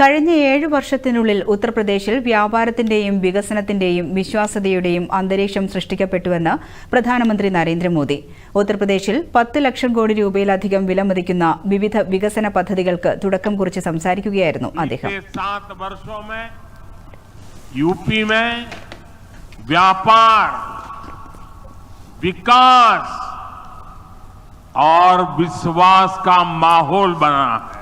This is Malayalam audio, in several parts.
കഴിഞ്ഞ ഏഴു വർഷത്തിനുള്ളിൽ ഉത്തർപ്രദേശിൽ വ്യാപാരത്തിന്റെയും വികസനത്തിന്റെയും വിശ്വാസ്യതയുടെയും അന്തരീക്ഷം സൃഷ്ടിക്കപ്പെട്ടുവെന്ന് പ്രധാനമന്ത്രി നരേന്ദ്രമോദി ഉത്തർപ്രദേശിൽ പത്ത് ലക്ഷം കോടി രൂപയിലധികം വിലമതിക്കുന്ന വിവിധ വികസന പദ്ധതികൾക്ക് തുടക്കം കുറിച്ച് സംസാരിക്കുകയായിരുന്നു അദ്ദേഹം पिछले सात वर्षों में यूपी में व्यापार विकास और विश्वास का माहौल बना है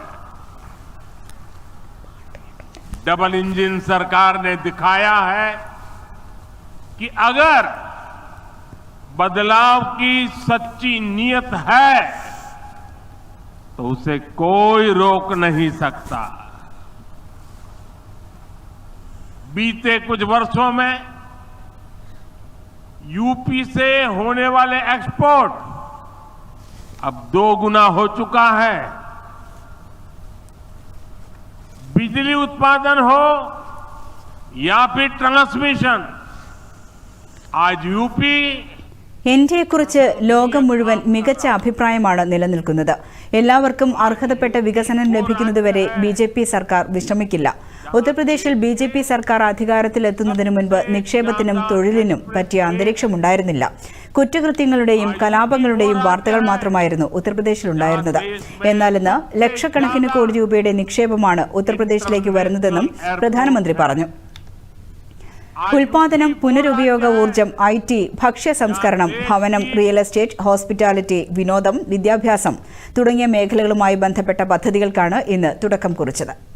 डबल इंजन सरकार ने दिखाया है कि अगर बदलाव की सच्ची नीयत है तो उसे कोई रोक नहीं सकता। बीते कुछ वर्षों में यूपी से होने वाले एक्सपोर्ट अब दो गुना हो चुका है। बिजली उत्पादन हो या फिर ट्रांसमिशन आज यूपी ഇന്ത്യയെക്കുറിച്ച് ലോകം മുഴുവൻ മികച്ച അഭിപ്രായമാണ് നിലനിൽക്കുന്നത് എല്ലാവർക്കും അർഹതപ്പെട്ട വികസനം ലഭിക്കുന്നതുവരെ ബി ജെ പി സർക്കാർ വിശ്രമിക്കില്ല ഉത്തർപ്രദേശിൽ ബി ജെ പി സർക്കാർ അധികാരത്തിലെത്തുന്നതിനു മുൻപ് നിക്ഷേപത്തിനും തൊഴിലിനും പറ്റിയ അന്തരീക്ഷമുണ്ടായിരുന്നില്ല. കുറ്റകൃത്യങ്ങളുടെയും കലാപങ്ങളുടെയും വാർത്തകൾ മാത്രമായിരുന്നു ഉത്തർപ്രദേശിലുണ്ടായിരുന്നത്. എന്നാൽ ഇന്ന് ലക്ഷക്കണക്കിന് കോടി രൂപയുടെ നിക്ഷേപമാണ് ഉത്തർപ്രദേശിലേക്ക് വരുന്നതെന്നും പ്രധാനമന്ത്രി പറഞ്ഞു. ഉൽപാദനം പുനരുപയോഗ ഊർജം ഐ ടി ഭക്ഷ്യ സംസ്കരണം ഭവനം റിയൽ എസ്റ്റേറ്റ് ഹോസ്പിറ്റാലിറ്റി വിനോദം വിദ്യാഭ്യാസം തുടങ്ങിയ മേഖലകളുമായി ബന്ധപ്പെട്ട പദ്ധതികൾക്കാണ് ഇന്ന് തുടക്കം കുറിച്ചത്.